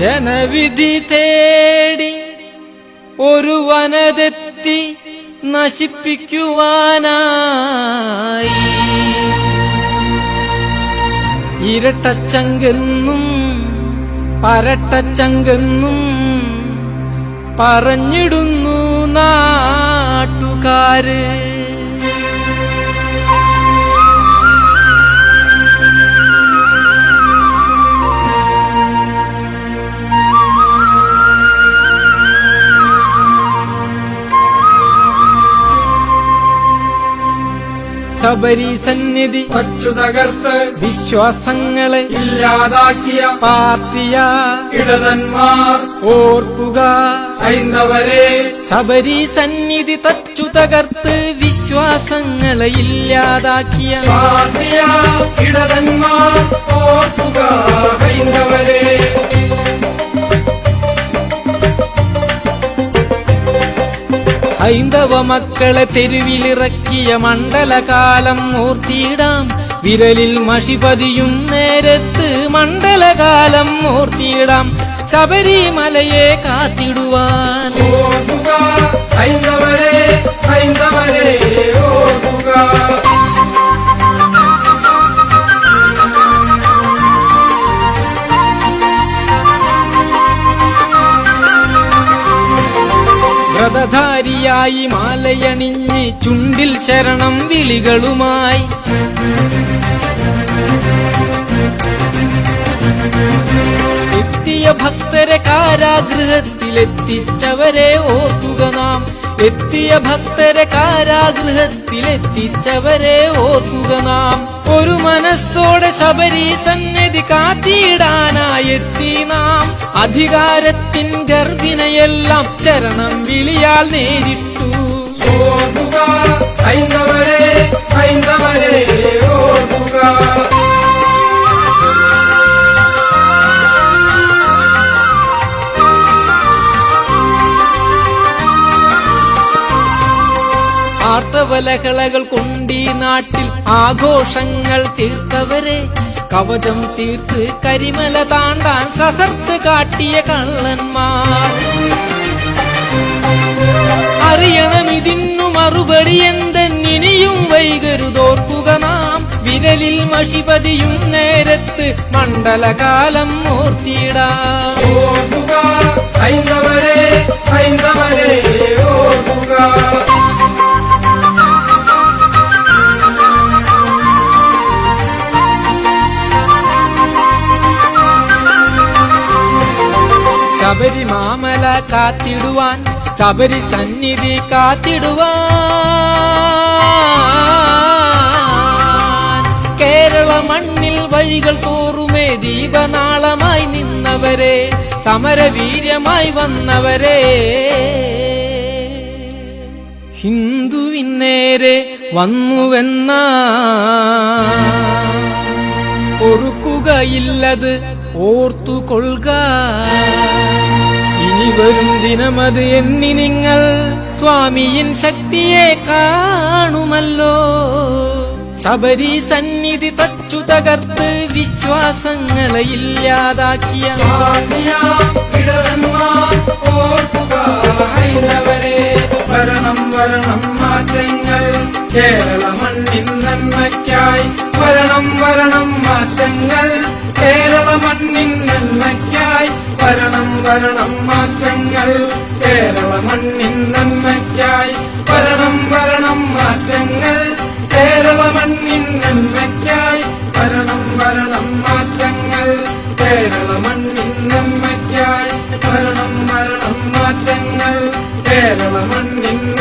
ജനവിധി തേടി ഒരു വനതെത്തി നശിപ്പിക്കുവാനായി. ഇരട്ടച്ചങ്കെന്നും പരട്ടച്ചങ്കെന്നും പറഞ്ഞിടുന്നു നാട്ടുകാര്. ശബരി സന്നിധി വച്ചു തകർത്ത് വിശ്വാസങ്ങളെ ഇല്ലാതാക്കിയ പാർട്ടിയ ഇടതന്മാർ ഓർക്കുക. ഹൈന്ദവരെ ശബരി സന്നിധി തച്ചു തകർത്ത് വിശ്വാസങ്ങളെ ഇല്ലാതാക്കിയ സാധ്യ ഇടതന്മാർ ഓർക്കുക. ഹൈന്ദവരെ ഹൈന്ദവ മക്കളെ തെരുവിലിറക്കിയ മണ്ഡലകാലം മൂർത്തിയിടാം. വിരലിൽ മഷി പതിയും നേരത്ത് മണ്ഡലകാലം മൂർത്തിയിടാം. ശബരിമലയെ കാത്തിടുവാൻ. വ്രതധാരിയായി മാലയണിഞ്ഞ് ചുണ്ടിൽ ശരണം വിളികളുമായി. എത്തിയ ഭക്തരെ കാരാഗൃഹത്തിലെത്തിച്ചവരെ ഓർക്കുക നാം. എത്തിയ ഭക്തരെ കാരാഗൃഹത്തിലെത്തിച്ചവരെ ഓർക്കുക നാം. ഒരു മനസ്സോടെ ശബരി സന്നിധി കാത്തിയിടാനായെത്തി നാം. അധികാരത്തിൻ ഗർഭിനെയെല്ലാം ചരണം വിളിയാൽ നേരിട്ടു. ഹൈന്ദവരെ ഹൈന്ദവരെ ആർത്തവലകളകൾ കൊണ്ടീ നാട്ടിൽ ആഘോഷങ്ങൾ തീർത്തവരെ. കവചം തീർത്ത് കരിമല താണ്ടാൻ സസർത്ത് കാട്ടിയ കള്ളന്മാർ. അറിയണം ഇതിന്നു മറുപടി എന്തെന്നിനിയും വൈകരുതോർക്കുക നാം. വിരലിൽ മഷിപതിയും നേരത്ത് മണ്ഡലകാലം ഓർത്തിയിടാം ഓർക്കുക ഹൈന്ദവരെ ഹൈന്ദവരെ ഓർക്കുക. ശബരിമാമല കാത്തിടുവാൻ ശബരി സന്നിധി കാത്തിടുവാൻ. കേരള മണ്ണിൽ വഴികൾ തോറുമേ ദീപനാളമായി നിന്നവരെ സമരവീര്യമായി വന്നവരെ. ഹിന്ദുവിന്നേരെ വന്നുവെന്ന. ഒരുക്കുകയില്ലത് ഓർത്തുകൊള്ളുക. വരും ദിനമത് എണ്ണി നിങ്ങൾ സ്വാമിയിൻ ശക്തിയെ കാണുമല്ലോ. ശബരി സന്നിധി തച്ചു തകർത്ത് വിശ്വാസങ്ങളെ ഇല്ലാതാക്കിയ വരണം വരണം കേരള മണ്ണിൻ വരണം വരണം മാറ്റങ്ങൾ. കേരള മണ്ണിൻ നന്മയ്ക്കായി വരണം വരണം മാറ്റങ്ങൾ. കേരള മണ്ണിൻ നന്മയ്ക്കായി വരണം വരണം മാറ്റങ്ങൾ. കേരള മണ്ണിൻ നന്മയ്ക്കായി വരണം വരണം മാറ്റങ്ങൾ. കേരള മണ്ണിൻ നന്മയ്ക്കായി വരണം വരണം മാറ്റങ്ങൾ. കേരള മണ്ണിൻ